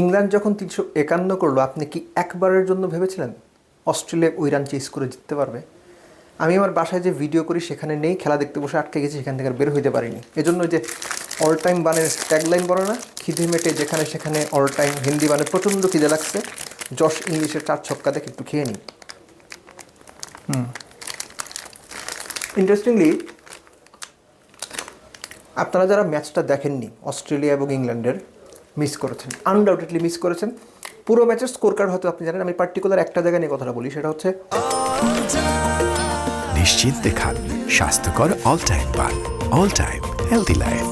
England যখন তিনশো একান্ন করল আপনি কি একবারের জন্য ভেবেছিলেন অস্ট্রেলিয়া ওই রান চেস করে জিততে পারবে? আমি আমার বাসায় যে ভিডিও করি সেখানে নেই খেলা দেখতে বসে আটকে গেছি সেখান থেকে আর বের হইতে পারিনি। এজন্য যে অল টাইম বানের ট্যাগলাইন বলে না খিদে মেটে যেখানে সেখানে অল টাইম হিন্দি বানে প্রচণ্ড খিদে লাগছে যশ ইংলিশের চার ছক্কা দেখে একটু খেয়ে নিই। হুম। ইন্টারেস্টিংলি আপনারা যারা ম্যাচটা দেখেননি অস্ট্রেলিয়া এবং ইংল্যান্ডের মিস করেছেন আনডাউটেডলি মিস করেছেন। পুরো ম্যাচের স্কোর কার্ড হয়তো আপনি জানেন আমি পার্টিকুলার একটা জায়গায় নিয়ে কথাটা বলি সেটা হচ্ছে নিশ্চিন্তে খান স্বাস্থ্যকর অল টাইম পান অল টাইম হেলদি লাইফ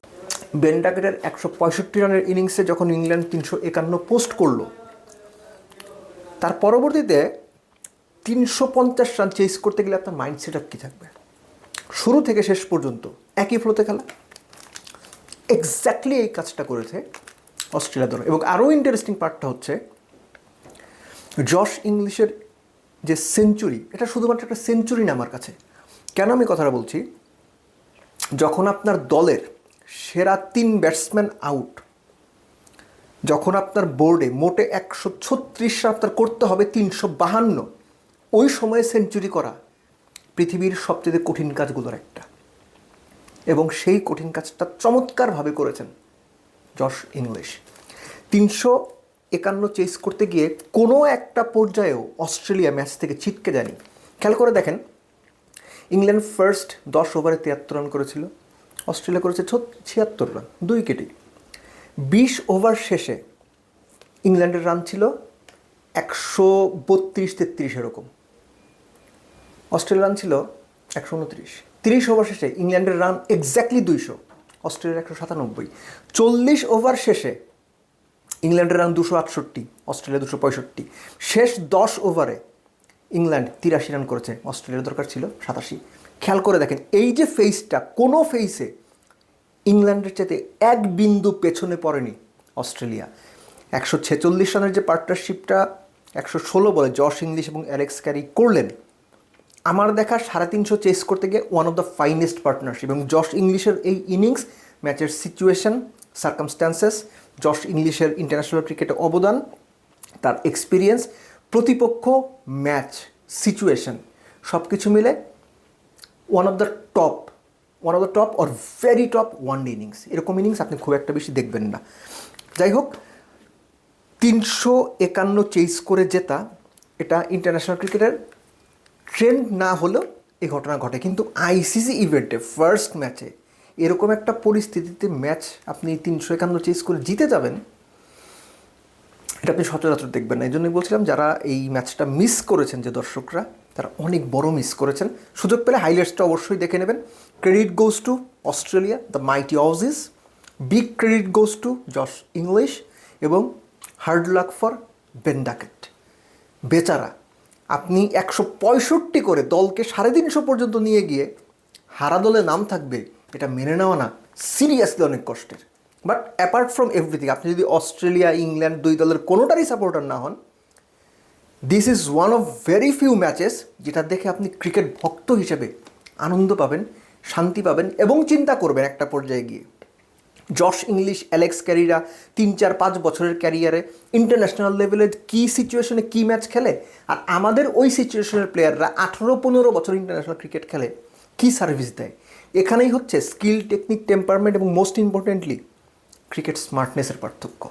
বেন্ডাকেটের একশো পঁয়ষট্টি রানের ইনিংসে যখন ইংল্যান্ড তিনশো একান্ন পোস্ট করল তার পরবর্তীতে তিনশো পঞ্চাশ রান চেস করতে গেলে আপনার মাইন্ড সেট আপ কী থাকবে? শুরু থেকে শেষ পর্যন্ত একই ফ্লোতে খেলা। এক্স্যাক্টলি এই কাজটা করেছে অস্ট্রেলিয়া দল। এবং আরও ইন্টারেস্টিং পার্টটা হচ্ছে জশ ইংলিশের যে সেঞ্চুরি এটা শুধুমাত্র একটা সেঞ্চুরি না আমার কাছে। কেন আমি কথাটা বলছি? যখন আপনার দলের সেরা তিন ব্যাটসম্যান আউট যখন আপনার বোর্ডে মোটে একশো ছত্রিশ আপনার করতে হবে তিনশো বাহান্ন, ওই সময়ে সেঞ্চুরি করা পৃথিবীর সবচেয়ে কঠিন কাজগুলোর একটা। এবং সেই কঠিন কাজটা চমৎকারভাবে করেছেন। Josh Inglis. তিনশো একান্ন চেস করতে গিয়ে কোনো একটা পর্যায়েও অস্ট্রেলিয়া ম্যাচ থেকে ছিটকে যায়নি। খেয়াল করে দেখেন, ইংল্যান্ড ফার্স্ট দশ ওভারে তিয়াত্তর রান করেছিল, অস্ট্রেলিয়া করেছে ছিয়াত্তর রান দুই কেটি বিশ ওভার শেষে ইংল্যান্ডের রান ছিল একশো বত্রিশ তেত্রিশ এরকম। অস্ট্রেলিয়ার রান ছিল একশো উনত্রিশ। তিরিশ ওভার শেষে ইংল্যান্ডের রান এক্স্যাক্টলি দুইশো। অস্ট্রেলিয়ার একশো সাতানব্বই। চল্লিশ ওভার শেষে ইংল্যান্ডের রান দুশো আটষট্টি, অস্ট্রেলিয়া দুশো পঁয়ষট্টি। শেষ দশ ওভারে ইংল্যান্ড তিরাশি রান করেছে, অস্ট্রেলিয়ার দরকার ছিল সাতাশি। খেয়াল করে দেখেন, এই যে ফেসটা কোনো ফেসে ইংল্যান্ডের চাইতে এক বিন্দু পেছনে পড়েনি অস্ট্রেলিয়া। একশো ছেচল্লিশ রানের যে পার্টনারশিপটা একশো ষোলো বলে জশ ইংলিশ এবং অ্যালেক্স ক্যারি করলেন আমার দেখা সাড়ে তিনশো চেস করতে গিয়ে one of the finest partnership এবং জশ ইংলিশের এই ইনিংস ম্যাচের সিচুয়েশন সার্কামস্ট্যান্সেস জশ ইংলিশের ইন্টারন্যাশনাল ক্রিকেটে অবদান, তার এক্সপিরিয়েন্স প্রতিপক্ষ ম্যাচ সিচুয়েশন সব কিছু মিলে one of the top one of the top or very top one day innings এরকম ইনিংস আপনি খুব একটা বেশি দেখবেন না। যাই হোক, তিনশো একান্ন চেস করে জেতা এটা ইন্টারন্যাশনাল ক্রিকেটের ট্রেন্ড না হলেও এই ঘটনা ঘটে। কিন্তু আইসিসি ইভেন্টে ফার্স্ট ম্যাচে এরকম একটা পরিস্থিতিতে ম্যাচ আপনি তিনশো একান্ন চেস করে জিতে যাবেন, এটা আপনি সচরাচর দেখবেন না। এই জন্যই বলছিলাম, যারা এই ম্যাচটা মিস করেছেন যে দর্শকরা, তারা অনেক বড় মিস করেছেন। সুযোগ পেলে হাইলাইটসটা অবশ্যই দেখে নেবেন। Credit goes to Australia the mighty Aussies big credit goes to Josh Inglis এবং hard luck for Ben Duckett বেচারা আপনি একশো পঁয়ষট্টি করে দলকে সাড়ে তিনশো পর্যন্ত নিয়ে গিয়ে হারা দলে নাম থাকবে, এটা মেনে নেওয়া না। সিরিয়াসলি অনেক কষ্টের। বাট অ্যাপার্ট ফ্রম এভরিথিং আপনি যদি অস্ট্রেলিয়া, ইংল্যান্ড দুই দলের কোনোটারই সাপোর্টার না হন this is one of very few matches যেটা দেখে আপনি ক্রিকেট ভক্ত হিসেবে আনন্দ পাবেন, শান্তি পাবেন এবং চিন্তা করবেন একটা পর্যায়ে গিয়ে। জশ ইংলিশ, অ্যালেক্স ক্যারিরা তিন চার পাঁচ বছরের ক্যারিয়ারে ইন্টারন্যাশনাল লেভেলে কী সিচুয়েশনে কী ম্যাচ খেলে? আর আমাদের ওই সিচুয়েশনের প্লেয়াররা আঠেরো পনেরো বছর ইন্টারন্যাশনাল ক্রিকেট খেলে, কী সার্ভিস দেয়? এখানেই হচ্ছে স্কিল, টেকনিক, টেম্পারমেন্ট এবং মোস্ট ইম্পর্টেন্টলি ক্রিকেট স্মার্টনেসের পার্থক্য।